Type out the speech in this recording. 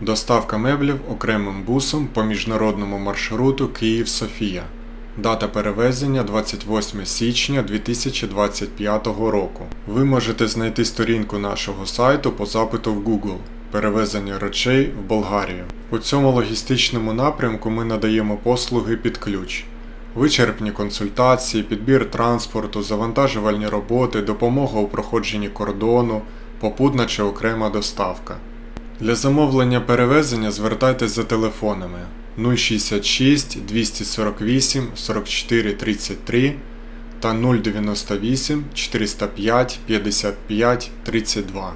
Доставка меблів окремим бусом по міжнародному маршруту Київ-Софія. Дата перевезення 28 січня 2025 року. Ви можете знайти сторінку нашого сайту по запиту в Google Перевезення речей в Болгарію. У цьому логістичному напрямку ми надаємо послуги під ключ. Вичерпні консультації, підбір транспорту, завантажувальні роботи, допомога у проходженні кордону, попутна чи окрема доставка. Для замовлення перевезення звертайтесь за телефонами 066 248 44 33 та 098 405 55 32.